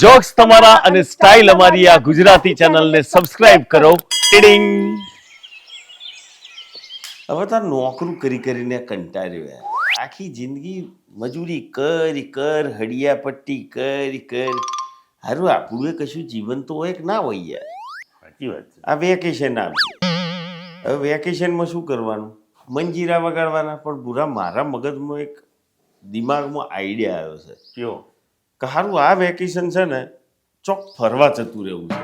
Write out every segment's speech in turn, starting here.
Jokes તમારા અને style અમારી આ ગુજરાતી ચેનલને સબસ્ક્રાઇબ કરો. ટીડિંગ. હવે તાર નોકરું કરી કરીને કંટાળ્યો યાર આખી જિંદગી મજૂરી કરી કર હડિયા પટ્ટી કરી કર. હારું આપણું એ કશું જીવન તો હોય કે ના હોય યાર? સાચી વાત છે. આ વેકેશન આવશે હવે વેકેશનમાં શું કરવાનું? મંજીરા વગાડવાના પણ પૂરા મારા મગજમાં એક દિમાગમાં આઈડિયા આવ્યો છે. કયો? કે સારું આ વેકેશન છે ને ચોક ફરવા જતું રહેવું છે.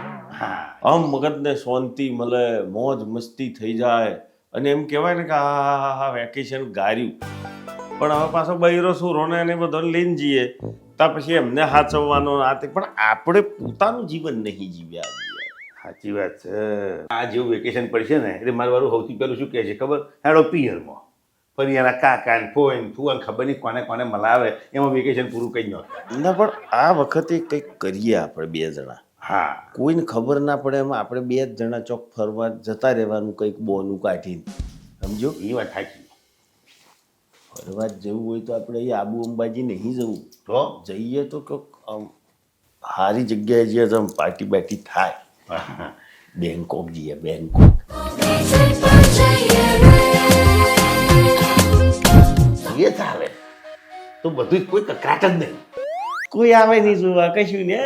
આમ મગજને શાંતિ મળે મોજ મસ્તી થઈ જાય. અને એમ કહેવાય ને કે આ હા હા વેકેશન ગાર્યું. પણ હવે પાછો બૈરો સુરોને એને બધાને લઈને જઈએ. તા પછી એમને સાચવવાનો આ તે. પણ આપણે પોતાનું જીવન નહીં જીવ્યા સાચી વાત છે. આ જેવું વેકેશન પડશે ને એટલે મારું વાળું સૌથી પહેલું શું કહે છે ખબર? હેડો પિયરમાં. ફરી એના કાકા ને ફોન ફુવાન ખબર નહીં કોને કોને મલાવે એમાં વેકેશન પૂરું કરી નાખે ના પણ આ વખતે કંઈક કરીએ આપણે બે જણા. હા કોઈને ખબર ના પડે એમાં આપણે બે જ જણા ચોક ફરવા જતા રહેવાનું કંઈક બોનું કાઢીને. સમજો? એ વાત સાચી. ફરવા જવું હોય તો આપણે અહીં આબુ અંબાજી નહીં જવું. તો? જઈએ તો કંઈક સારી જગ્યાએ જઈએ તો આમ પાર્ટી બાર્ટી થાય. બેંકોક જઈએ બેંકોક. એ ચાલે તો બધું કોઈ કકરાટ જ નહીં. કોઈ આવે નહીં જોવા કશું ને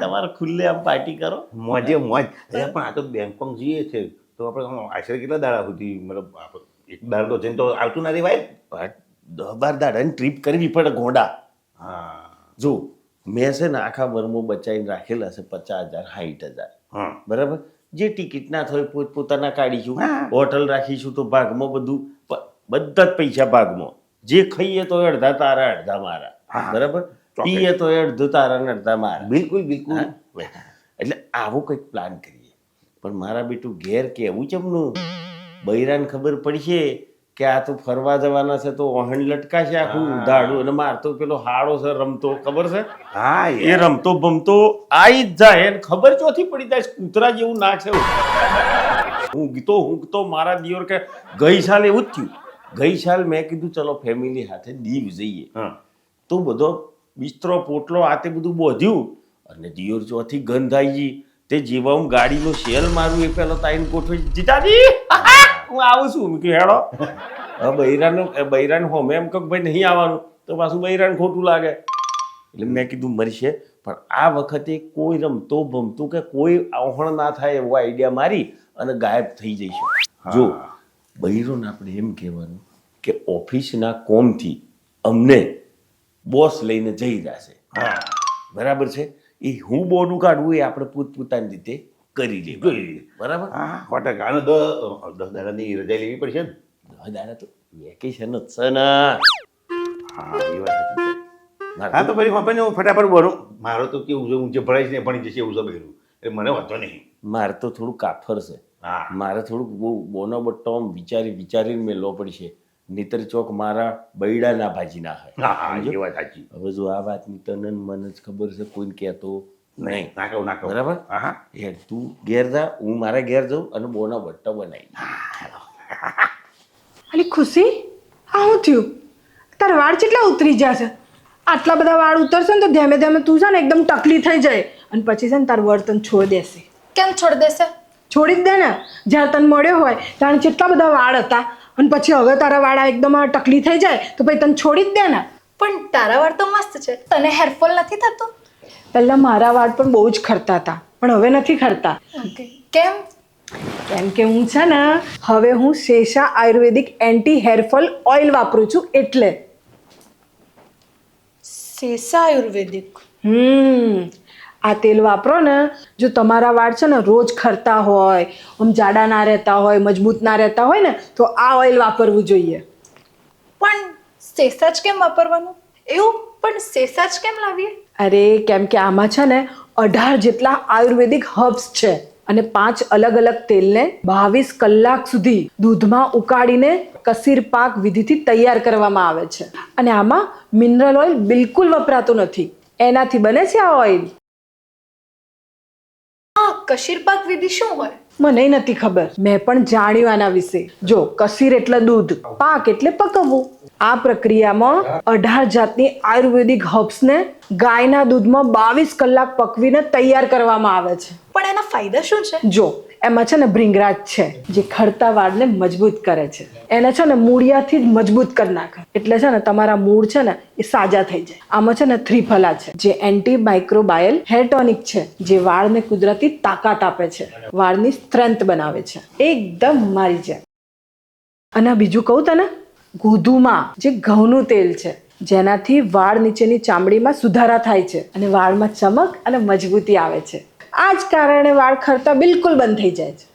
તમારે ખુલ્લે આમ પાર્ટી કરો. મોજે મોજ. અરે પણ આ તો બેંકોક જઈએ છે. તો આપણે આશરે કેટલા દાડા સુધી મતલબ એક દાડો તો જઈને તો આવતું ના રેવાય પણ દસ બાર દાડાની ટ્રીપ કરવી પડે ગોડા. હા. જો મેં છે ને આખા વર્મો બચાવીને રાખેલા છે પચાસ હજાર સાઠ હજાર. હા. બરાબર? જે ટિકિટ ના થાય પોત પોતાના કાઢીશું. હોટલ રાખીશું તો ભાગમાં બધું બધા જ પૈસા ભાગમાં. જે ખાઈએ તો અડધા તારા અડધા મારા બરાબર. પીએ તો અડધું તારા ને અડધા મારા બિલકુલ બિલકુલ. એટલે આવો કંઈક પ્લાન કરીએ. પણ મારા બેટું ઘેર કેવું ચમનું બૈરાને ખબર પડશે કે આ તો ફરવા જવાના છે તો વહન લટકાશે આખું ઉધાડું. અને મારતો પેલો હાડો છે રમતો ખબર છે? હા એ રમતો બમતો આઈ જ જાય. એને ખબર ચોથી પડી જાય કૂતરા જેવું ના છે. ગીતો હુંકતો મારા દિયોર કે ગઈ સાલ એવું જ થયું. ગઈ સાલ મેં કીધું ચલો ફેમિલી સાથે દીવ જઈએ. હા. તો બધો બિસ્તરો પોટલો આ તે બધું બોધ્યું અને દિયોર ચોથી ગંધ આવી ગઈ તે જેવા હું ગાડીનો શેલ મારું એ પેલો તાઈને ગોઠવી જીતાજી હું આવું છું. કીધું હેડો. બૈરાનો બૈરાને હોમે એમ કહું ભાઈ નહીં આવવાનું તો પાછું બૈરાન ખોટું લાગે. એટલે મેં કીધું મરશે. પણ આ વખતે કોઈ રમતો ભમતું કે કોઈ આવહણ ના થાય એવો આઈડિયા મારી અને ગાયબ થઈ જઈશું. જો બૈરોને આપણે એમ કહેવાનું કે ઓફિસના કોમથી અમને બોસ લઈને જઈ રહ્યા હા. બરાબર છે? એ હું બોનું કાઢવું એ આપણે પોતપોતાની રીતે કરી લેવું કરી લઈએ. બરાબર? હા સો ટકા. અને દસ દાડાની રજા લેવી પડશે ને? દસ દાડા તો વેકેશન જ છે ને. હા એ વાત હા તો પછી પપ્પાને હું ફટાફટ ભરું મારો તો કેવું છે હું જે ભરાઈશ ને ભણી જશે એવું છે બેરું એટલે મને વાંધો નહીં. મારે તો થોડું કાફર છે. મારે થોડુંક બહુ બોનો બટ્ટો આમ વિચારી વિચારીને મેં લો પડશે. નીતર ચોક મારા બૈડા ના ભાજી ના હોય હવે જો આ વાતની તને મન મને જ ખબર છે કોઈને કહેતો નહીં. ના કહું ના કહું. બરાબર? હા એ તું ઘેર જા હું મારા ઘેર જાઉં અને બોનો બટ્ટો બનાવી અલી ખુશી? આ હું થયું? તારા વાળ કેટલા ઉતરી જશે આટલા બધા વાળ ઉતરશે ને તો ધીમે ધીમે તું છે ને એકદમ ટકલી થઈ જાય. અને પછી છે ને તારું વર્તન છોડી દેશે. કેમ છોડી દેશે? છોડી જ દે ને. જ્યારે તને મળ્યો હોય ત્યારે કેટલા બધા વાળ હતા. અને પછી હવે તારા વાળ એકદમ ટકલી થઈ જાય તો પછી તને છોડી જ દે ને. પણ તારા વાળ તો મસ્ત છે. તને હેરફોલ નથી થતું? પહેલાં મારા વાળ પણ બહુ જ ખરતા હતા પણ હવે નથી ખરતા. કેમ? કેમ કે હું છે ને હવે હું Sesa Ayurvedic anti hair fall oil વાપરું છું એટલે. શેષા આયુર્વેદિક? હમ. આ તેલ વાપરો ને જો તમારા વાળ છે ને રોજ ખરતા હોય આમ જાડા ના રહેતા હોય મજબૂત ના રહેતા હોય ને તો આ ઓઇલ વાપરવું જોઈએ. પણ શેષા જ કેમ વાપરવાનું? એવું? પણ શેષા જ કેમ લાવીએ? અરે કેમ કે આમાં છે ને અઢાર જેટલા આયુર્વેદિક હર્બ્સ છે અને પાંચ અલગ અલગ તેલને બાવીસ કલાક સુધી દૂધમાં ઉકાળીને કસીર પાક વિધિથી તૈયાર કરવામાં આવે છે. અને આમાં મિનરલ ઓઇલ બિલકુલ વપરાતું નથી. એનાથી બને છે આ ઓઇલ હા કશીર પાક વિધિ શું હોય? મને નથી ખબર. મેં પણ જાણ્યું આના વિશે. જો કસીર એટલે દૂધ પાક એટલે પકવવું. આ પ્રક્રિયામાં અઢાર જાતની આયુર્વેદિક હર્બ્સને ગાયના દૂધમાં બાવીસ કલાક પકવીને તૈયાર કરવામાં આવે છે. પણ એના ફાયદા શું છે? જો એમાં છે ને ભૃંગરાજ છે, જે ખડતા વાળને મજબૂત કરે છે. એને છે ને મૂળિયાથી જ મજબૂત કરી નાખે. એટલે છે ને તમારા મૂળ છે ને એ સાજા થઈ જાય. આમાં છે ને થ્રીફલા છે, જે એન્ટી માઇક્રોબાયલ હેરટોનિક છે, જે વાળને કુદરતી તાકાત આપે છે. વાળની સ્ટ્રેન્થ બનાવે છે. એકદમ મારી જેમ. અને બીજું કહું તને, ગોધુમાં જે ઘઉંનું તેલ છે, જેનાથી વાળ નીચેની ચામડીમાં સુધારા થાય છે અને વાળમાં ચમક અને મજબૂતી આવે છે. આ જ કારણે વાળ ખરતા બિલકુલ બંધ થઈ જાય છે.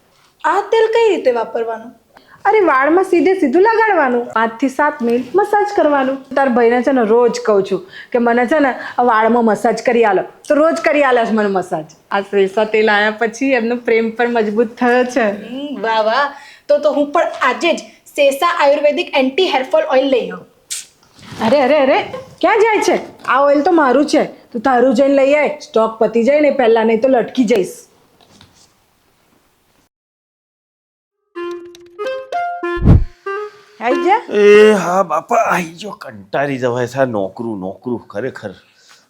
આ તેલ કઈ રીતે વાપરવાનું? અરે વાળમાં સીધે સીધું લગાડવાનું. પાંચથી સાત મિનિટ મસાજ કરવાનું. તાર ભાઈને છે ને રોજ કહું છું કે મને છે ને વાળમાં મસાજ કરી આલો. તો રોજ કરી આલે છે મને મસાજ. આ શ્રેષા તેલ આવ્યા પછી એમનો પ્રેમ પણ મજબૂત થયો છે. વાહ વાહ. તો તો હું પણ આજે જ Sesa Ayurvedic anti hair fall oil લઈ આવું. અરે અરે અરે ક્યાં જાય છે? આ ઓઇલ તો મારું છે. તું તારું જઈને લઈ આય. સ્ટોક પતી જાય ને પહેલા નહીં તો લટકી જઈશ. આઈ જા. એ હા, બાપા, આઈ જો, કંટાળી જવાય છે નોકરું નોકરું, ખરેખર.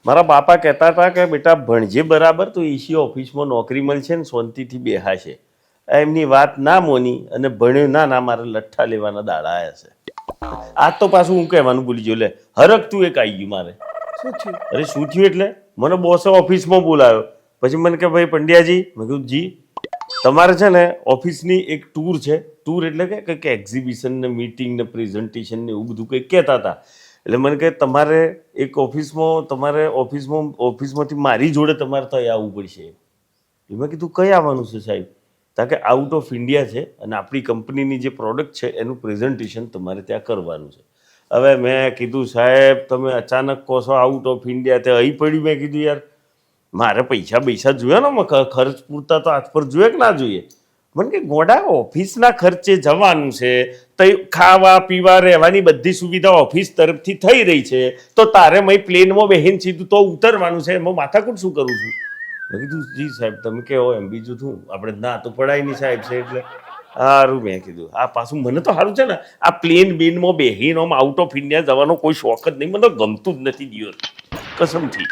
મારા બાપા કહેતા હતા કે, બેટા, ભણજે બરાબર તો ઈસી ઓફિસમાં નોકરી મળશે ને શાંતિથી બેહાશે. એમની વાત ના મોની અને ભણ્યું ના ના, મારે લઠ્ઠા લેવાના દાડા આવ્યા છે. આજ તો પાછું હું કહેવાનું ભૂલી જો લે હરક તું એક આવી ગયું મારે. શું થયું? અરે શું થયું એટલે? મને બોસે ઓફિસમાં બોલાવ્યો. પછી મને કે, ભાઈ પંડ્યાજી, મેં કીધું, જી. તમારે છે ને ઓફિસની એક ટૂર છે. ટૂર એટલે કે કંઈક એક્ઝિબિશન ને મીટિંગ ને પ્રેઝન્ટેશન ને એવું બધું કંઈક કહેતા હતા. એટલે મને કે, તમારે એક ઓફિસમાં તમારે ઓફિસમાં ઓફિસમાંથી મારી જોડે તમારે ત્યાં આવવું પડશે. એમાં કીધું, કઈ આવવાનું છે સાહેબ? કારણ કે આઉટ ઓફ ઇન્ડિયા છે અને આપણી કંપનીની જે પ્રોડક્ટ છે, એનું પ્રેઝન્ટેશન તમારે ત્યાં કરવાનું છે. હવે મેં કીધું, સાહેબ, તમે અચાનક કહો છો આઉટ ઓફ ઇન્ડિયા તે અહીં પડ્યું. મેં કીધું, યાર, મારે પૈસા પૈસા જોઈએ ને મ- ખર્ચ પૂરતા તો હાથ પર જોઈએ કે ના જોઈએ? મને કે, ગોડા ઓફિસના ખર્ચે જવાનું છે તો ખાવા, પીવા, રહેવાની બધી સુવિધા ઓફિસ તરફથી થઈ રહી છે, તો તારે મય પ્લેનમાં બેહીને સીધું તો ઉતરવાનું છે એમાં માથાકૂટ શું કરું છું? મેં કીધું, જી સાહેબ, તમે કહો, એમ બીજું શું? આપણે ના તો પડાય નહીં સાહેબ છે એટલે. સારું મેં કીધું. આ પાછું મને તો સારું છે ને આ પ્લેન બેનમાં બેહીને આમ આઉટ ઓફ ઇન્ડિયા જવાનો કોઈ શોખ જ નહીં. મને ગમતું જ નથી દિવસ. કસમથી.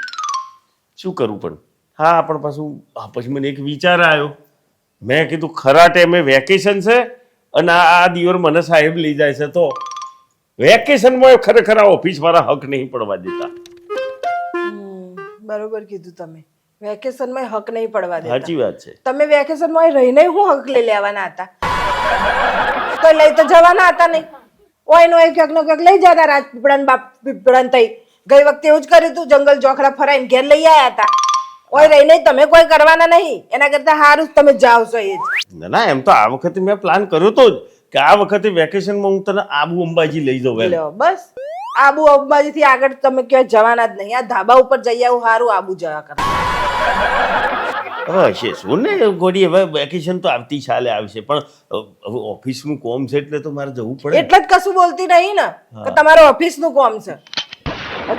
શું કરવું પણ? હા પણ પાછું પછી મને એક વિચાર આવ્યો. મેં કીધું ખરા ટાઈમે વેકેશન છે અને આ દિવર મને સાહેબ લઈ જાય છે તો? વેકેશનમાં ખરેખર આ ઓફિસવાળા હક નહીં પડવા દેતા. બરોબર કીધું તમે. વેકેશનમાં હક નહીં પડવા દેતા. સાચી વાત છે. તમે વેકેશનમાં રહીને હું હક લઈ લેવાના હતા? તો લઈ તો જવાના હતા નહીં. ઓય નો ક્યાંક નો ક્યાંક લઈ જતા રાજપીપળા બાપ પીપળા થઈ ગઈ વખતે એવું જ કર્યું હતું જંગલ જોખડા ફરાઈને ઘેર લઈ આવ્યા હતા. ઓય રહીને તમે કોઈ કરવાના નહીં. એના કરતા સારું તમે જાઓ છો એ જ. ના ના એમ તો આ વખતે મેં પ્લાન કર્યો તો જ કે આ વખતે વેકેશનમાં હું તને આબુ અંબાજી લઈ જાઉં બસ. આબુ અંબાજી થી આગળ તમે ક્યાંય જવાના જ નહીં. આ ધાબા ઉપર જઈ આવું સારું આબુ જવા કરતા હવે હશે શું ને ગોડી હવે વેકેશન તો આવતી સાલે આવશે. પણ ઓફિસનું ઓફિસનું કોમ છે એટલે તો મારે જવું પડે. એટલે જ કશું બોલતી નહીં ને કે તમારો ઓફિસનું કોમ છે.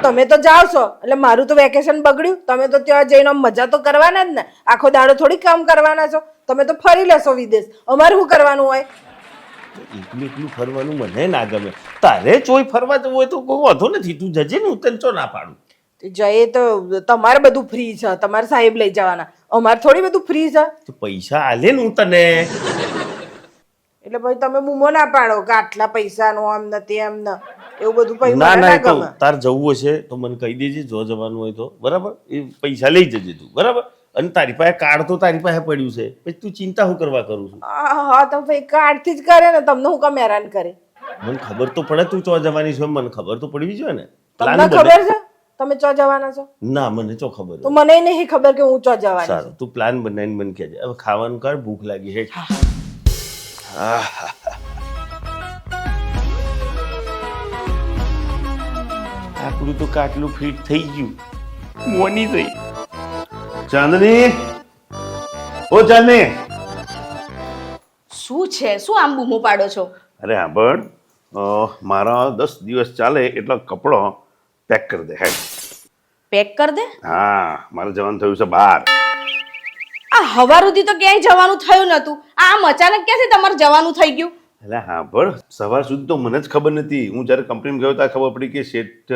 તમે તો જાઓ છો એટલે મારું તો વેકેશન બગડ્યું. તમે તો ત્યાં જઈને મજા તો કરવાના જ ને. આખો દાડો થોડી કામ કરવાના છો. તમે તો ફરી લેશો વિદેશ. અમારે શું કરવાનું હોય? એકલું એકલું ફરવાનું મને ના ગમે. તારે ચોય ફરવા જવું હોય તો કોઈ વાંધો નથી. તું જજે ને હું તને ચો ના પાડું. જઈએ તો તમારે બધું ફ્રી છે. તમારે સાહેબ લઈ જવાના. અમારે થોડી બધું ફ્રી છે. તો પૈસા આલે ને હું તને. એટલે ભાઈ તમે બૂમો ના પાડો કે આટલા પૈસાનું આમ ને તેમ ને. એવું બધું પૈસા ના ના ના તો તાર જવું હશે તો મને કહી દેજે જો જવાનું હોય તો. બરાબર? એ પૈસા લઈ જજે તું. બરાબર? અને તારી પાસે કાર્ડ તો તારી પાસે પડ્યું છે. પછી તું ચિંતા હું કરવા કરું છું? હા તો ભાઈ કાર્ડથી જ કરે ને. તમને હું કામ હેરાન કરે? મને ખબર તો પડે તું ચો જવાની છે મને ખબર તો પડવી જોઈએ ને. તમને ખબર છે? તમે ચો જવાના છો? ના મને ચો ખબર તો મને નહીં ખબર કે હું ચો જવાની સારું તું પ્લાન બનાવીને મને કહેજે. હવે ખાવાનું કર ભૂખ લાગી છે. આપણું તો કાટલું ફિટ થઈ ગયું. મોની થઈ. ચાંદની? ઓ ચાંદની. શું છે? શું આમ બૂમો પાડો છો? અરે સાંભળ બળ. મારા દસ દિવસ ચાલે એટલા કપડો પેક કરી દે હેડ. પેક કર દે. હા મારે જવાનું થયું છે બહાર. આ હવાર સુધી તો ક્યાંય જવાનું થયું નતું આમ અચાનક ક્યાંથી તમારે જવાનું થઈ ગયું? એટલે હા પણ સવાર સુધી તો મને જ ખબર નથી હું જ્યારે કંપનીમાં ગયો ત્યારે ખબર પડી કે શેઠ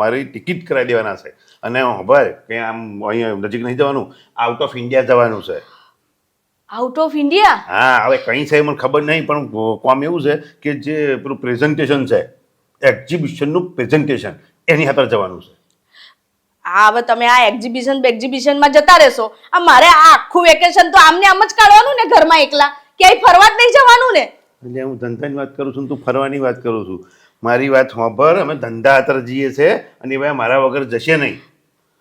મારી ટિકિટ કરાવી દેવાના છે. અને ખબર કે આમ અહીંયા નજીક નહીં જવાનું આઉટ ઓફ ઇન્ડિયા જવાનું છે. આઉટ ઓફ ઇન્ડિયા હા હવે કઈ છે મને ખબર નહીં પણ કોમ એવું છે કે જે પેલું પ્રેઝન્ટેશન છે એક્ઝિબિશનનું પ્રેઝન્ટેશન એની હાથે જવાનું છે. આ હવે તમે આ એક્ઝિબિશન એક્ઝિબિશનમાં જતા રહેશો. આ મારે આ આખું વેકેશન તો આમને આમ જ કાઢવાનું ને ઘરમાં એકલા? ક્યાંય ફરવા જ નહીં જવાનું ને? એટલે હું ધંધાની વાત કરું છું તું ફરવાની વાત કરું છું. મારી વાત સાંભળ, અમે ધંધા હાથર જઈએ છે અને ભાઈ મારા વગર જશે નહીં.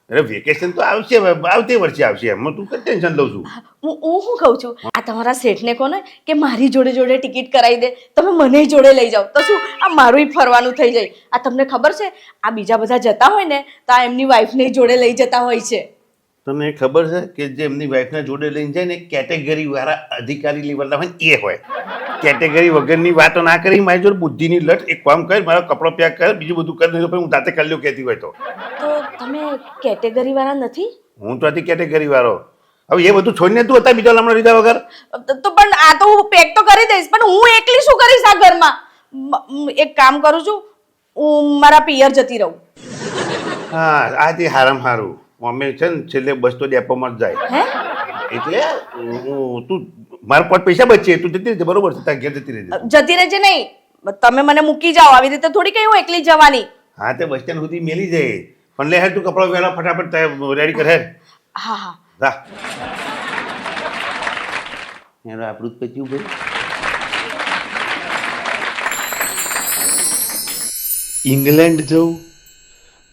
એટલે વેકેશન તો આવશે, આવતી વર્ષે આવશે એમ. તું કઈ ટેન્શન લઉં છું? હું હું શું કહું છું? આ તમારા શેઠને કોને કે મારી જોડે જોડે ટિકિટ કરાવી દે. તમે મને જોડે લઈ જાઓ. તો શું? આ મારું ફરવાનું થઈ જાય. આ તમને ખબર છે? આ બીજા બધા જતા હોય ને, તો આ એમની વાઈફને જોડે લઈ જતા હોય છે. તને ખબર છે કે જે એમની વાઈફને જોડે લઈને જાય ને કેટેગરી વાળા અધિકારી લેવલના હોય એ હોય. કેટેગરી વગરની વાતો ના કરી મારી જોડે બુદ્ધિની લટ એક કામ કર મારો કપડો પેક કર બીજું બધું કર નહીં હું તાતે કરી લઉં કહેતી હોય તો. તો તમે કેટેગરી વાળા નથી? હું તો હતી કેટેગરી વાળો. હવે એ બધું છોડીને તું હતા બીજા હમણાં લીધા વગર? તો- પણ આ તો હું પેક તો કરી દઈશ પણ હું એકલી શું કરીશ આ ઘરમાં? એક કામ કરું છું હું મારા પિયર જતી રહું. હા આ તે હારામ હારું. અમે છે ને છેલ્લે બસ તો ડેપોમાં જ જાય. એટલે હું તું મારા પર પૈસા બચે તું જતી રહેજે બરોબર છે? તારા ઘેર જતી રહેજે. જતી રહેજે નહીં. તમે મને મૂકી જાઓ. આવી રીતે થોડી કઈ હું એકલી જવાની. હા તે બસ સ્ટેન્ડ સુધી મેલી જાય પણ લે હેડ તું કપડો વહેલા ફટાફટ રેડી કર હેડ. હા હા. જા. એનો આપણું જ પચ્યું ભાઈ ઇંગ્લેન્ડ જવું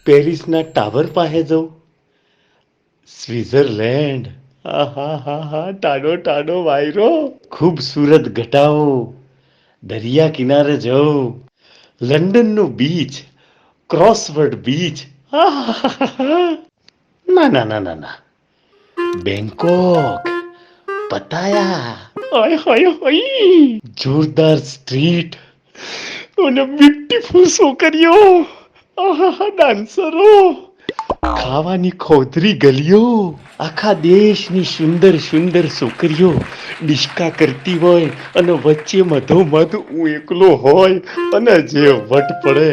પેરિસના ટાવર પાસે જવું સ્વિટ્ઝરલેન્ડ આહા હા હા ટાડો ટાડો વાયરો. ખૂબસૂરત ઘટાઓ દરિયા કિનારે જવું. લંડનનું બીચ ક્રોસવર્ડ બીચ. ના ના ના ના ના. બેંકોક પતાયા. હાય હોય હોય જોરદાર સ્ટ્રીટ. અને બ્યુટીફુલ છોકરીઓ. આહા ડાન્સરો. ખાવાની ખોદરી ગલીઓ. આખા દેશની સુંદર સુંદર છોકરીઓ ડિસ્કા કરતી હોય અને વચ્ચે મધોમધ હું એકલો હોય અને જે વટ પડે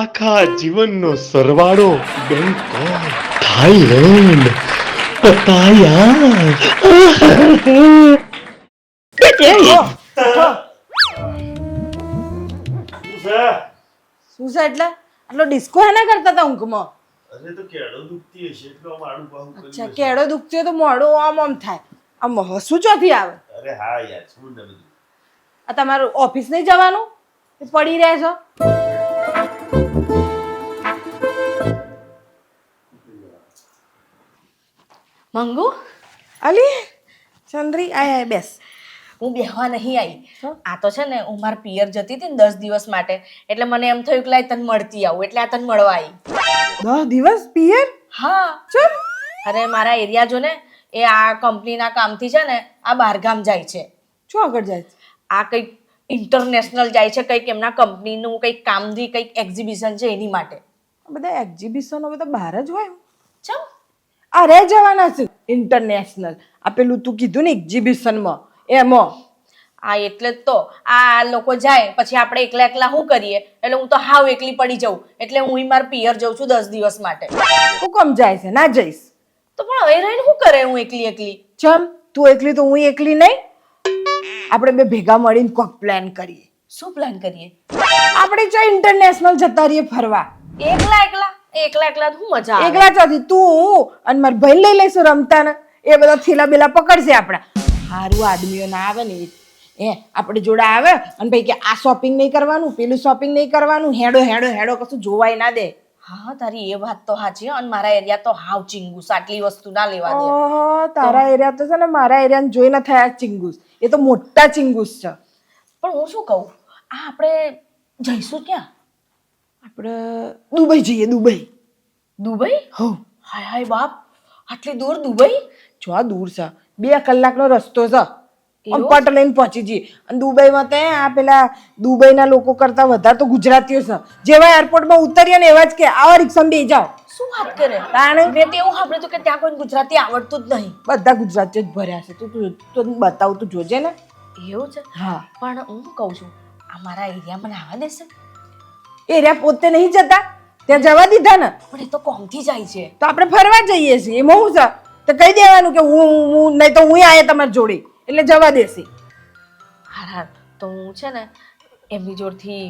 આખા જીવનનો સરવાળો બેંકોક થાઈલેન્ડ. પતાયા. શું છે એટલે? આટલો ડિસ્કો એના કરતા હતા ઊંઘમાં? અરે તો કેળો દુખતી હશે એટલે મારું પાહું કર્યું અચ્છા હશે. કેળો દુખતી હોય તો મોડું આમ આમ થાય. આમ હસું ચોથી આવે? અરે હા યાર શું ને બધું. આ તમારું ઓફિસ નહીં જવાનું? પડી રહે છો મંગુ? અલી ચંદ્રી આય આય બેસ. હું બેહવા નહીં આવી. આ તો છે ને હું મારા પિયર જતી હતી ને દસ દિવસ માટે. એટલે મને એમ થયું કે લાય તને મળતી આવું. એટલે આ તને મળવા આવી. દસ દિવસ પિયર? હા. ચલ અરે મારા એરિયા જો ને એ આ કંપનીના કામથી છે ને આ બહારગામ જાય છે. શું આગળ જાય છે? આ કંઈક ઇન્ટરનેશનલ જાય છે કંઈક એમના કંપનીનું કંઈક કામથી કંઈક એક્ઝિબિશન છે એની માટે. બધા એક્ઝિબિશનો બધા બહાર જ હોય. ચમ. અરે જવાના છે. ઇન્ટરનેશનલ આ પેલું તું કીધું ને એક્ઝિબિશનમાં એમાં. આ એટલે જ તો. આ લોકો જાય પછી આપણે એકલા એકલા શું કરીએ? એટલે હું તો હાવ એકલી પડી જાઉં. એટલે હું મારા પિયર જઉં છું દસ દિવસ માટે. હું કમ જાય છે? ના જઈશ. તો પણ હવે રહીને શું કરે હું એકલી એકલી? ચમ તું એકલી તો હું એકલી નહીં. આપણે બે ભેગા મળીને કોક પ્લાન કરીએ. શું પ્લાન કરીએ? આપણે જો ઇન્ટરનેશનલ જતા રહીએ ફરવા. એકલા એકલા? એકલા એકલા શું મજા એકલા ચોથી તું અને મારા ભાઈ લઈ લઈશું રમતા ને એ બધા થેલા બેલા પકડશે આપણા. સારું આદમીઓ ના આવે ને એ આપણે જોડે આવે અને ભાઈ કે આ શોપિંગ નહીં કરવાનું પેલું શોપિંગ નહીં કરવાનું હેડો હેડો હેડો કશું જોવાય ના દે. હા તારી એ વાત તો સાચી. અને મારા એરિયા તો હાવ ચિંગુસ આટલી વસ્તુ ના લેવા દે. તારા એરિયા તો છે ને મારા એરિયાને જોઈને થયા ચિંગુસ. એ તો મોટા ચિંગુસ છે. પણ હું શું કહું? આ આપણે જઈશું ક્યાં? આપણે દુબઈ જઈએ દુબઈ. દુબઈ? હો. હાય હાય બાપ. આટલી દૂર દુબઈ? જો આ દૂર છે. બે કલાકનો રસ્તો છે. આમ પટ લઈને પહોંચી જઈએ. અને દુબઈમાં તે આ પેલા દુબઈના લોકો કરતા વધારે તો ગુજરાતીઓ છે. જેવા એરપોર્ટમાં ઉતરીએ ને એવા જ કે આવા રિક્ષામાં બે જાઓ. શું વાત કરે? કારણ મેં તો એવું સાંભળ્યું હતું કે ત્યાં કોઈ ગુજરાતી આવડતું જ નહીં. બધા ગુજરાતીઓ જ ભર્યા છે. તું તું બતાવું તું જોજે ને. એવું છે? હા. પણ હું કહું છું આ મારા એરિયામાં આવવા દેશે? એરિયા પોતે નહીં જતા? ત્યાં જવા દીધા ને? પણ એ તો કોમથી જાય છે. તો આપણે ફરવા જઈએ છીએ. એમાં હું છે? તો કહી દેવાનું કે હું હું નહીં તો હું આયા તમારી જોડે. એટલે જવા દેશે. હા હા તો હું છે ને એમની જોડથી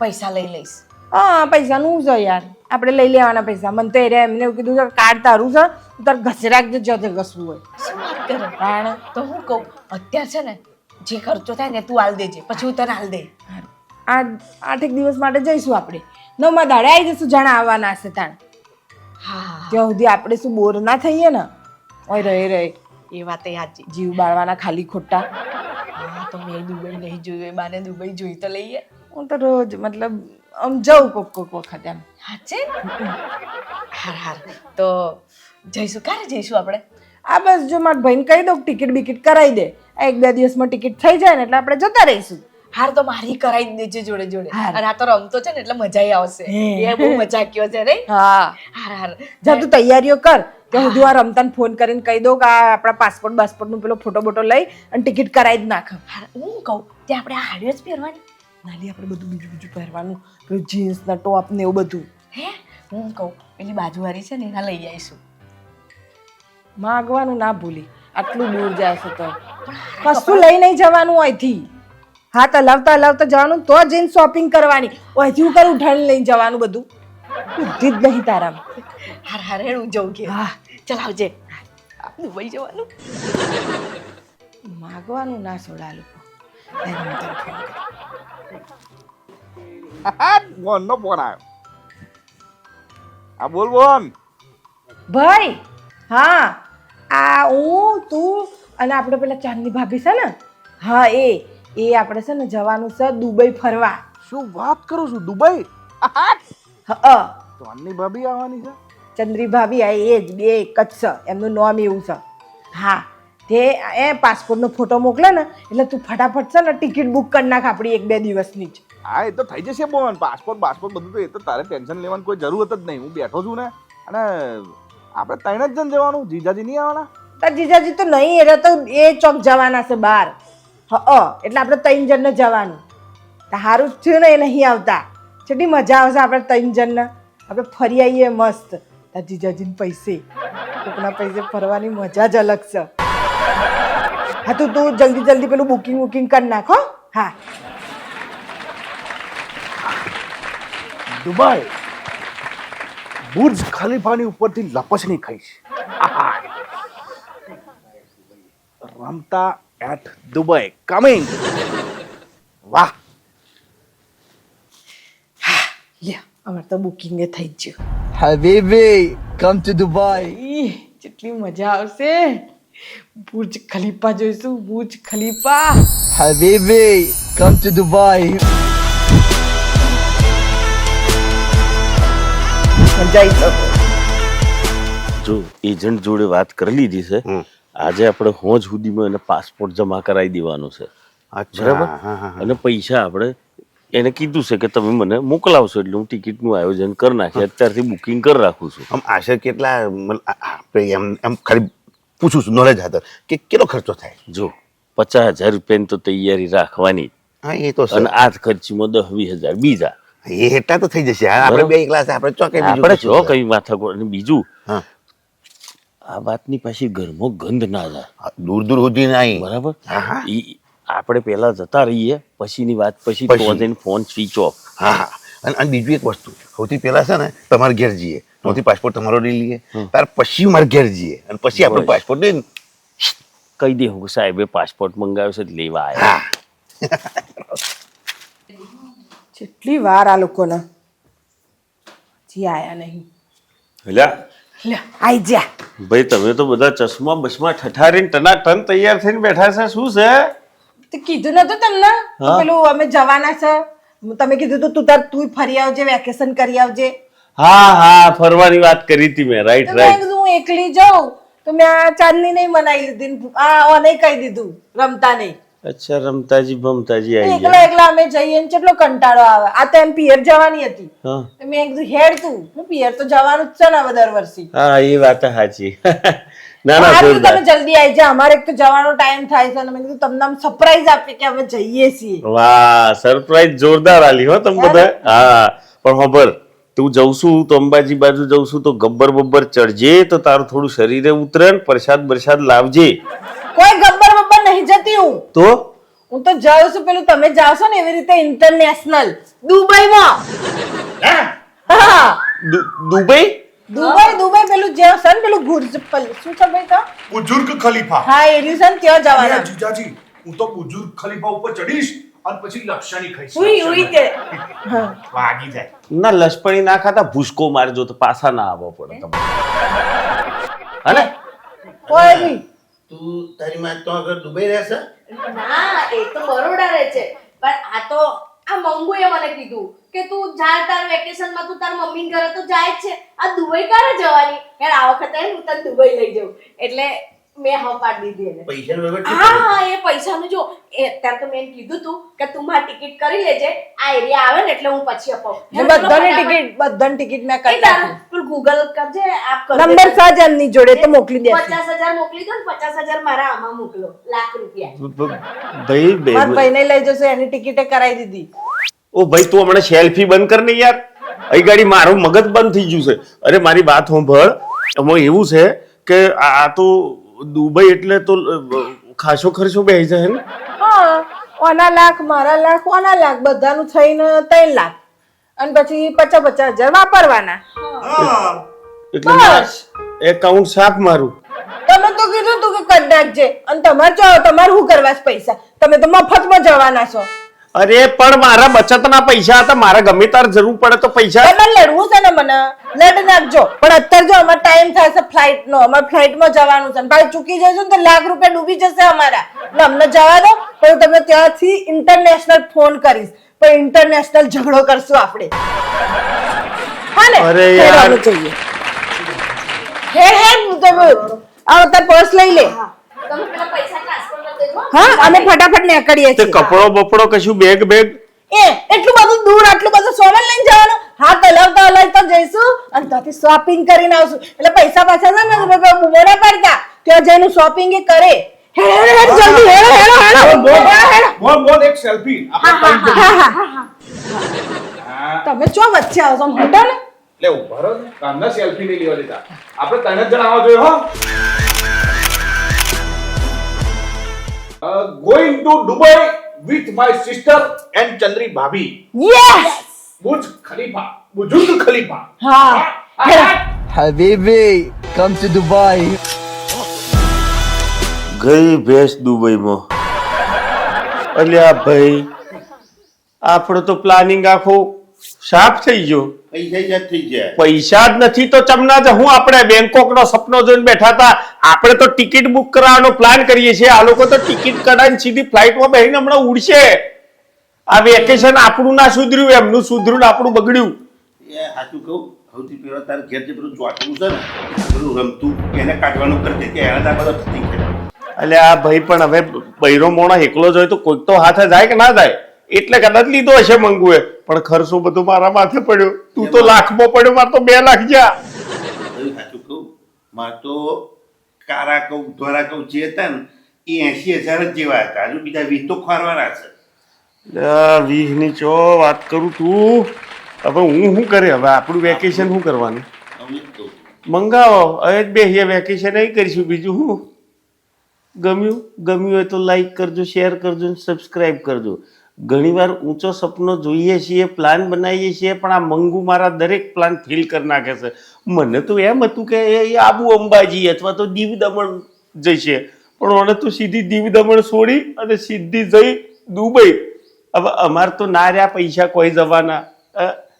પૈસા લઈ લઈશ. હા પૈસાનું શું છે યાર. આપણે લઈ લેવાના પૈસા. મને તો એ રહ્યા એમને એવું કીધું કે કાર્ડ તારું છે તાર તારે જ રાખજે જતે ઘસવું હોય. શું વાત કરે? કારણ તો હું કહું અત્યારે છે ને જે ખર્ચો થાય ને તું હાલ દેજે પછી હું તને હાલ દે. આ આઠેક દિવસ માટે જઈશું આપણે. નવમા દાડે આવી જઈશું જાણે આવવાના હશે તાણ. હા હા ત્યાં સુધી આપણે શું બોર ના થઈએ ને? ઓય રહે રહે એ વાત સાચી જીવ બાળવાના ખાલી ખોટા. હા તો મેં દુબઈ નહીં જોયું એ બાને દુબઈ જોઈ તો લઈએ. હું તો રોજ મતલબ આમ જાઉં કોક કોક વખત એમ. સાચે હાર હાર. તો જઈશું ક્યારે જઈશું આપણે? આ બસ જો મારા ભાઈને કહી દઉં ટિકિટ બિકિટ કરાવી દે. આ એક બે દિવસમાં ટિકિટ થઈ જાય ને એટલે આપણે જતા રહીશું. હાર તો મારી કરાવી દેજે જોડે જોડે. અને આ તો રમતો છે ને એટલે મજા આવશે. એ બહુ મજાકીઓ છે નહીં? હા. હાર હાર. જા તું તૈયારીઓ કર. ત્યાં સુધી આ રમતાને ફોન કરીને કહી દઉં કે આ આપણા પાસપોર્ટ બાસપોર્ટનો પેલો ફોટો બોટો લઈ અને ટિકિટ કરાવી જ નાખ. હું કહું ત્યાં આપણે આ હાડીઓ જ પહેરવાની? નાલી આપણે બધું બીજું બીજું પહેરવાનું. પેલું જીન્સના ટોપ ને એવું બધું. હે? હું કહું પેલી બાજુવાળી છે ને એના લઈ આવીશું. માગવાનું ના ભૂલી. આટલું દૂર જાય છે તો. કશું લઈ નહીં જવાનું અહીંથી. હાથ હલાવતા હલાવતા જવાનું તો જઈને શોપિંગ કરવાની. અહીંથી હું કરું ઉઠાડીને લઈને જવાનું બધું. બુદ્ધિ જ નહીં તારામાં. હાર હાર હું જઉં કે હા. ચલ આવજે. દુબઈ જવાનું. માગવાનું ના છોડા લોકો. ફોન નો ફોન આવ્યો. આ બોલ બોન ભાઈ હા આ હું તું અને આપણે પેલા ચાંદની ભાભી છે ને? હા એ એ આપણે છે ને જવાનું છે દુબઈ ફરવા. શું વાત કરું છું દુબઈ? હ તો ભાભી આવવાની છે? ચંદ્રી ભાભી આ એ જ બે એક જ છે એમનું નામ એવું છે. હા તે એ પાસપોર્ટનો ફોટો મોકલે ને એટલે તું ફટાફટ છે ને ટિકિટ બુક કરી નાખ આપણી એક બે દિવસની જ. હા એ તો થઈ જશે બોન પાસપોર્ટ પાસપોર્ટ બધું તો એ તો તારે ટેન્શન લેવાની કોઈ જરૂરત જ નહીં. હું બેઠો છું ને અને આપણે ત્રણ જ જણ જવાનું જીજાજી નહીં આવવાના? તાર જીજાજી તો નહીં એટલે તો એ ચોક જવાના છે બહાર. હ એટલે આપણે ત્રણ જણને જવાનું. સારું થયું ને એ નહીં આવતા. કેટલી મજા આવશે આપણે ત્રણ જણને. આપણે ફરી આવીએ મસ્ત. તાર જીજાજીને પૈસે કોકના પૈસે ફરવાની મજા જ અલગ છે હા તો તું જલ્દી જલ્દી પેલું બુકિંગ બુકિંગ કરી નાખ હા દુબઈ બુર્જ ખલીફાની ઉપરથી લપસણી ખાઈશ રમતા એટ દુબઈ કમિંગ વાહ લે અમારે તો બુકિંગ થઈ ગયું Habibi, કમ ટુ દુબઈ કેટલી મજા આવશે. બુર્જ ખલીફા જોઈશું Burj Khalifa. Habibi, come to Dubai જો એજન્ટ જોડે વાત કરી લીધી છે આજે આપણે હોજ સુધીમાં એને પાસપોર્ટ જમા કરાવી દેવાનો છે. બરાબર? હા હા હા. અને પૈસા આપણે એને કીધું છે કે તમે મને મોકલાવશો એટલે હું ટિકિટનું આયોજન કરી નાખી અત્યારથી બુકિંગ કરી રાખું છું. આમ આશરે કેટલા એમ એમ ખાલી પૂછું છું નોલેજ હાથર કે કેટલો ખર્ચો થાય? જો પચાસ હજાર રૂપિયાની તો તૈયારી રાખવાની. હા એ તો અને આ ખર્ચીમાં દસ વીસ હજાર બીજા. એ હેઠા તો થઈ જશે. આપણે બે ક્લાસ આપણે ચોકે આપણે કશું જો કઈ માથા અને બીજું. હા. આ વાતની પાછી ઘરમાં ગંધ ના જાય. દૂર દૂર સુધી નહીં. બરાબર? હા, આપણે પહેલા જતા રહીએ પછીની વાત પછી પછી. તો જઈને ફોન સ્વિચ ઓફ હા હા. અને અને બીજું એક વસ્તુ. સૌથી પહેલા છે ને તમારે ઘેર જઈએ. સૌથી પાસપોર્ટ તમારો લઈ લઈએ. ત્યાર પછી મારે ઘેર જઈએ. અને પછી આપણે પાસપોર્ટ લઈને કહી દે હું સાહેબે પાસપોર્ટ મંગાવ્યો છે લેવા આવ્યા. કેટલી વાર આ લોકોને જી આયા નહીં. લ્યા આઈ જા. ભાઈ તમે તો બધા ચશ્મા બસમાં ઠઠારીને ટના ટન તૈયાર થઈને બેઠા છે. શું છે? તે કીધું નતું તમને? કે હા. પેલું અમે જવાના છે. તમે કીધું તું તું તાર તું ફરી આવજે વેકેશન કરી આવજે. હા હા ફરવાની વાત કરી હતી મેં. રાઈટ તો મેં રાઈટ કીધું હું એકલી જાઉં. તો મેં આ ચાંદની નહીં મનાઈ લીધી ને આ ઓને કહી દીધું રમતા નહીં. અચ્છા રમતાજી ભમતાજી આવી એકલા ગયા. એકલા અમે જઈએ ને કેટલો કંટાળો આવે. આ તો એમ પિયર જવાની હતી. હા. તો મેં કીધું હેડ તું. હું પિયર તો જવાનું જ છે ને હવે દર વર્ષે. હા એ વાત સાચી. ના ના સારું તમે જલ્દી આવી જા અમારે તો જવાનો ટાઈમ થાય છે અને મેં કીધું તમને આમ સરપ્રાઈઝ આપીએ કે અમે જઈએ છીએ. વાહ સરપ્રાઈઝ જોરદાર આલી હો તમે બધા હા. પણ ખબર તું જઉં છું તો અંબાજી બાજુ જઉં છું તો ગબ્બર બબ્બર ચડજે તો તારું થોડું શરીરે ઉતરે પ્રસાદ બરસાદ લાવજે. કોઈ ગબ્બર બબ્બર નહીં જતી હું. તો? હું તો જાઉં છું. પેલું તમે જાઓ છો ને એવી રીતે ઇન્ટરનેશનલ દુબઈમાં. હા? દુબઈ? દુબઈ દુબઈ પેલું જે છે ને પેલું ગુર્જ પલ શું છે ભાઈ તો? બુજુર્ગ ખલીફા. હા એ રહ્યું છે ને ત્યાં જવાના. જીજાજી હું તો બુજુર્ગ ખલીફા ઉપર ચડીશ અને પછી લક્ષણી ખાઈશ. ઉઈ ઉઈ કે. વાગી જાય. ના લસપણી ના ખાતા ભૂસકો મારજો તો પાછા ના આવો પડે તમને હને? કોઈ બી તું તારી માં તો આગળ દુબઈ રહેશે? ના એ તો બરોડા રહે છે. પણ આ તો આ મંગુએ મને કીધું. કે તું જા તાર વેકેશનમાં તું તાર મમ્મી ઘરે તો જાય જ છે. આ દુબઈ ક્યારે જવાની? યાર આ વખતે હું તને દુબઈ લઈ જાઉં. એટલે મેં હા પાડી દીધી એને. પૈસા વગર હા હા એ પૈસાનું જો. એ અત્યારે તો મેં કીધું તું કે તું મારી ટિકિટ કરી લેજે. આ એરિયા આવે ને એટલે હું પછી અપાવું બધાને ટિકિટ બધાની ટિકિટ મેં કરી તારું નાખી. ગૂગલ કરજે આપ કરી નંબર સાજ એમની જોડે તો મોકલી દે પચાસ હજાર મોકલી દો ને પચાસ હજાર મારા આમાં મોકલો. લાખ રૂપિયા. ભાઈ બે મારા ભાઈને લઈ જશે એની ટિકિટે કરાવી દીધી. ઓ ભાઈ તું હમણાં સેલ્ફી બંધ કર ને યાર. અહીં ગાડી મારું મગજ બંધ થઈ ગયું છે. અરે મારી વાત સાંભળ. એમાં એવું છે કે આ તો દુબઈ એટલે તો ખાસો ખર્ચો બે જાય ને. હા ઓના લાખ મારા લાખ ઓના લાખ બધાનું થઈને ત્રણ લાખ. અને પછી પચાસ પચાસ હજાર વાપરવાના. એટલે એકાઉન્ટ સાફ મારું. તમે તો કીધું તું કે કરી નાખજે. અને તમારે જો તમારે શું કરવા પૈસા? તમે તો મફતમાં જવાના છો. અરે પણ મારા બચતના પૈસા હતા મારે ગમે તાર જરૂર પડે તો પૈસા તમારે લડવું છે ને મને લડી નાખજો. પણ અત્યારે જો અમારે ટાઈમ થાય છે ફ્લાઇટ નો અમારે ફ્લાઇટમાં જવાનું છે અને પાછું ચૂકી જઈશું ને તો લાખ રૂપિયા ડૂબી જશે અમારા. એટલે અમને જવા દો પણ તમે ત્યાંથી ઇન્ટરનેશનલ ફોન કરીશ. પણ ઇન્ટરનેશનલ ઝઘડો કરશું આપણે. હા ને? અરે યાર. જોઈએ. હે હે હેડ હું તો આ તાર પર્સ લઈ લે. તમે પેલા પૈસા ટ્રાન્સફર હો. અમે ફટાફટ નીકળીએ છીએ. કપડો બપડો કશું બેગ બેગ? એ એટલું બધું દૂર આટલું બધું સોનલ લઈને જવાનું? હાથ હલાવતા હલાવતા જઈશું. અને ત્યાંથી શોપિંગ કરીને આવશું. એટલે પૈસા પાછા છે ને ના પાડતા ત્યાં જઈને શોપિંગ એ કરે. હેડ હેડ હેડ જલ્દી હેડ હેડ હેડ. હેડ હેડ. મોન મોન એક સેલ્ફી આપણે હા હા હા તમે ચો વચ્ચે આવશો હટો ને? લે ઊભા રહો ને. કામના સેલ્ફી નહીં લેવા દેતા આપણે તને જ જણાવવા જોઈએ હો. Going to Dubai with my sister and Chandri ભાભી યસ બુર્જ ખલીફા બુજુર્ગ ખલીફા હા. Habibi, come to Dubai. ગઈ ભેંસ દુબઈમાં. અલ્યા ભાઈ આપણો તો પ્લાનિંગ આખો સાફ થઈ ગયો. પૈસા જ થઈ જાય પૈસા જ નથી તો ચમના જ હું આપણે બેંકોક નો સપનો જોઈને બેઠા હતા. આપણે તો ટિકિટ બુક કરાવવાનો પ્લાન કરીએ છીએ. આ લોકો તો ટિકિટ કઢાઈને સીધી ફ્લાઇટમાં બેહીને હમણાં ઉડશે. આ વેકેશન આપણું ના સુધર્યું એમનું સુધર્યું ને આપણું બગડ્યું. એ સાચું કહું. સૌથી પહેલા તારે ઘેર જે બધું ચોટલું છે ને બધું રમતું એને કાઢવાનું કરતી કે એને તાર બધો એટલે આ ભાઈ પણ હવે બૈરો મોણો એકલો જ હોય તો કોઈક તો હાથે જાય કે ના જાય? એટલે કદાચ લીધો હશે મંગુએ. પણ ખર્ચો બધો મારા માથે પડ્યો. તું તો લાખમાં પડ્યો મારે તો બે લાખ જા. સાચું કહું. મારે તો કારા કહું ધોરા કહું જે હતા ને એ એસી હજાર જ જેવા હતા. હજુ બીજા વીસ તો ખોરવાના છે. વીસની ચો વાત કરું તું. હવે હું શું કરે? હવે આપણું વેકેશન શું કરવાનું. મંગાવો. હવે જ હે વેકેશન એ કરીશું. બીજું શું? ગમ્યું? ગમ્યું હોય તો લાઈક કરજો શેર કરજો સબસ્ક્રાઈબ કરજો. ઘણીવાર ઊંચો સપનો જોઈએ છીએ પ્લાન બનાવીએ છીએ પણ આ મંગુ મારા દરેક પ્લાન ફેલ કરી નાખે છે. મને તો એમ હતું કે એ આબુ અંબાજી અથવા તો દીવ દમણ જશે પણ મને તો સીધી દીવ દમણ છોડી અને સીધી જઈ દુબઈ. હવે અમારે તો ના રહ્યા પૈસા કોઈ જવાના.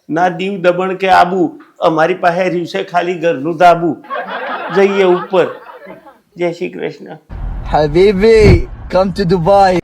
ના દીવ દમણ કે આબુ. અમારી પાસે રહ્યું ખાલી ઘરનું ધાબુ. જઈએ ઉપર. જય Shri Krishna. Habibi, come to Dubai.